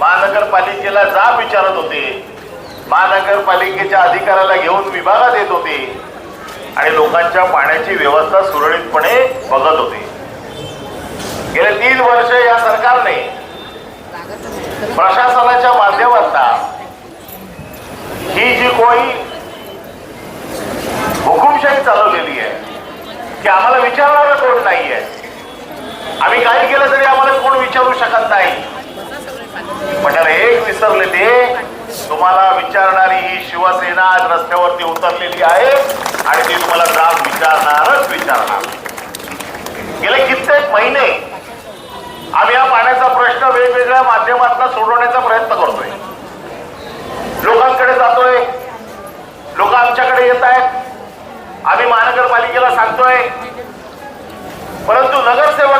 महानगरपालिकेला जाब विचारत होते. महानगरपालिकेच्या अधिकाराला घेऊन विभागात येत होते. आणि लोकांच्या पाण्याची व्यवस्था सुरळीतपणे बघत होते. गेले तीन वर्ष या सरकारने प्रशासनाच्या माध्यमातून ही जी कोणी हुकुमशाही चालवलेली आहे की आम्हाला विचारणारा कोण नाहीये? आम्ही काही केलं तरी विसरले ते तुम्हाला विचारणारी ही शिवसेना आज रस्त्यावरती उतरलेली आहे आणि ती तुम्हाला जाब विचारणारच विचारणार. गेले कित्येक महिने आम्ही हा पाण्याचा प्रश्न वेगवेगळ्या माध्यमातून सोडवण्याचा प्रयत्न करतोय. लोकांकडे जातोय. लोक आमच्याकडे येत आहेत. आम्ही महानगरपालिकेला सांगतोय. परंतु नगरसेवक